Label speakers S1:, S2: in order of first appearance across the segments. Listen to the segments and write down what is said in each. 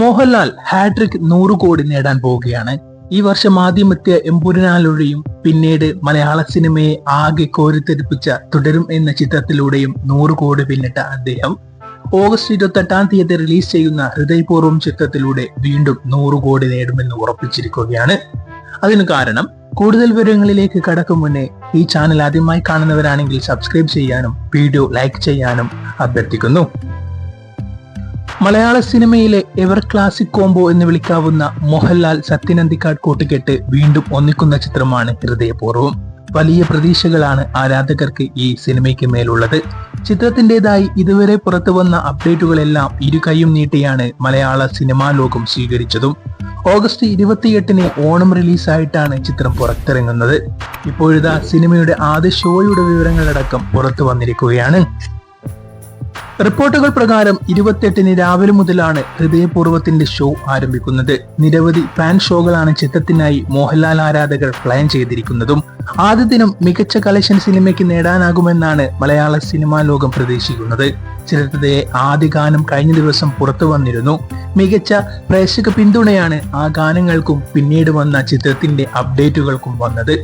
S1: Mohanlal hat trick നൂറ് കോടി നേടാൻ പോവുകയാണ്. ഈ വർഷം ആദ്യമെത്തിയ എമ്പുരനാലൂടെയും പിന്നീട് മലയാള സിനിമയെ ആകെ കോരിത്തെടുപ്പിച്ച തുടരും എന്ന ചിത്രത്തിലൂടെയും നൂറ് കോടി പിന്നിട്ട അദ്ദേഹം. ഓഗസ്റ്റ് ഇരുപത്തെട്ടാം തീയതി റിലീസ് ചെയ്യുന്ന ഹൃദയപൂർവം ചിത്രത്തിലൂടെ വീണ്ടും നൂറ് കോടി നേടുമെന്ന് ഉറപ്പിച്ചിരിക്കുകയാണ്. അതിന് കാരണം കൂടുതൽ വിവരങ്ങളിലേക്ക് കടക്കും മുന്നേ ഈ ചാനൽ ആദ്യമായി കാണുന്നവരാണെങ്കിൽ സബ്സ്ക്രൈബ് ചെയ്യാനും വീഡിയോ ലൈക്ക് ചെയ്യാനും അഭ്യർത്ഥിക്കുന്നു. മലയാള സിനിമയിലെ എവർ ക്ലാസിക് കോംബോ എന്ന് വിളിക്കാവുന്ന മോഹൻലാൽ സത്യനന്ദിക്കാട് കൂട്ടുകെട്ട് വീണ്ടും ഒന്നിക്കുന്ന ചിത്രമാണ് ഹൃദയപൂർവം. വലിയ പ്രതീക്ഷകളാണ് ആരാധകർക്ക് ഈ സിനിമയ്ക്ക് മേലുള്ളത്. ചിത്രത്തിന്റെതായി ഇതുവരെ പുറത്തു വന്ന അപ്ഡേറ്റുകളെല്ലാം ഇരു കൈയും നീട്ടിയാണ് മലയാള സിനിമാ ലോകം സ്വീകരിച്ചതും. ഓഗസ്റ്റ് ഇരുപത്തിയെട്ടിന് ഓണം റിലീസായിട്ടാണ് ചിത്രം പുറത്തിറങ്ങുന്നത്. ഇപ്പോഴിതാ സിനിമയുടെ ആദ്യ ഷോയുടെ വിവരങ്ങളടക്കം പുറത്തു വന്നിരിക്കുകയാണ്. റിപ്പോർട്ടുകൾ പ്രകാരം ഇരുപത്തെട്ടിന് രാവിലെ മുതലാണ് ഹൃദയപൂർവത്തിന്റെ ഷോ ആരംഭിക്കുന്നത്. നിരവധി ഫാൻ ഷോകളാണ് ചിത്രത്തിനായി മോഹൻലാൽ ആരാധകർ പ്ലാൻ ചെയ്തിരിക്കുന്നതും. ആദ്യ ദിനം മികച്ച കളക്ഷൻ സിനിമയ്ക്ക് നേടാനാകുമെന്നാണ് മലയാള സിനിമാ ലോകം പ്രതീക്ഷിക്കുന്നത്. ചിത്രത്തിലെ ആദ്യ ഗാനം കഴിഞ്ഞ ദിവസം പുറത്തു വന്നിരുന്നു. മികച്ച പ്രേക്ഷക പിന്തുണയാണ് ആ ഗാനങ്ങൾക്കും പിന്നീട് വന്ന ചിത്രത്തിന്റെ അപ്ഡേറ്റുകൾക്കും വന്നത്.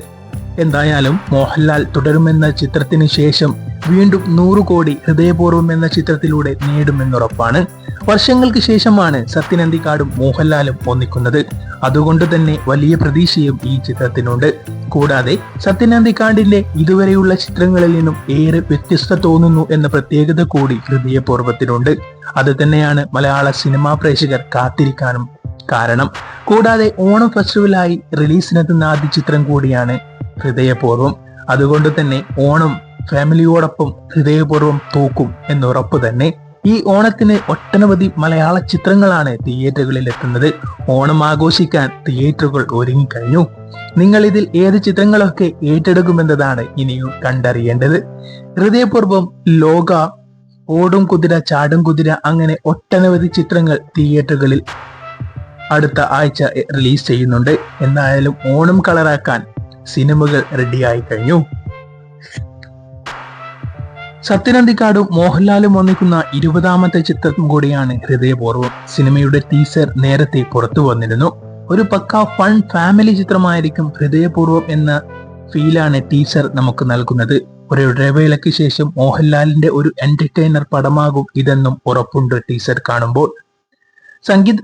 S1: എന്തായാലും മോഹൻലാൽ തുടരുമെന്ന ചിത്രത്തിന് ശേഷം വീണ്ടും നൂറ് കോടി ഹൃദയപൂർവം എന്ന ചിത്രത്തിലൂടെ നേടുമെന്നുറപ്പാണ്. വർഷങ്ങൾക്ക് ശേഷമാണ് സത്യനന്ദിക്കാടും മോഹൻലാലും ഒന്നിക്കുന്നത്. അതുകൊണ്ട് തന്നെ വലിയ പ്രതീക്ഷയും ഈ ചിത്രത്തിനുണ്ട്. കൂടാതെ സത്യനന്ദിക്കാടിന്റെ ഇതുവരെയുള്ള ചിത്രങ്ങളിൽ നിന്നും ഏറെ വ്യത്യസ്ത തോന്നുന്നു എന്ന പ്രത്യേകത കൂടി ഹൃദയപൂർവത്തിനുണ്ട്. അത് തന്നെയാണ് മലയാള സിനിമാ പ്രേക്ഷകർ കാത്തിരിക്കാനും കാരണം. കൂടാതെ ഓണം ഫെസ്റ്റിവലായി റിലീസിനെത്തുന്ന ആദ്യ ചിത്രം കൂടിയാണ് ഹൃദയപൂർവം. അതുകൊണ്ട് തന്നെ ഓണം ഫാമിലിയോടൊപ്പം ഹൃദയപൂർവം തൂക്കും എന്നുറപ്പ് തന്നെ. ഈ ഓണത്തിന് ഒട്ടനവധി മലയാള ചിത്രങ്ങളാണ് തിയേറ്ററുകളിൽ എത്തുന്നത്. ഓണം ആഘോഷിക്കാൻ തിയേറ്ററുകൾ ഒരുങ്ങിക്കഴിഞ്ഞു. നിങ്ങൾ ഇതിൽ ഏത് ചിത്രങ്ങളൊക്കെ ഏറ്റെടുക്കുമെന്നതാണ് ഇനിയും കണ്ടറിയേണ്ടത്. ഹൃദയപൂർവം ലോക ഓടും കുതിര ചാടും കുതിര അങ്ങനെ ഒട്ടനവധി ചിത്രങ്ങൾ തിയേറ്ററുകളിൽ അടുത്ത ആഴ്ച റിലീസ് ചെയ്യുന്നുണ്ട്. എന്തായാലും ഓണം കളറാക്കാൻ സിനിമകൾ റെഡിയായി കഴിഞ്ഞു. സത്യനന്ദിക്കാടും മോഹൻലാലും ഒന്നിക്കുന്ന ഇരുപതാമത്തെ ചിത്രം കൂടിയാണ് ഹൃദയപൂർവം. സിനിമയുടെ ടീസർ നേരത്തെ പുറത്തു വന്നിരുന്നു. ഒരു പക്ക ഫൺ ഫാമിലി ചിത്രമായിരിക്കും ഹൃദയപൂർവം എന്ന ഫീലാണ് ടീസർ നമുക്ക് നൽകുന്നത്. ഒരു ഇടവേളയ്ക്ക് ശേഷം മോഹൻലാലിന്റെ ഒരു എന്റർടൈനർ പടമാകും ഇതെന്നും ഉറപ്പുണ്ട് ടീസർ കാണുമ്പോൾ. സംഗീത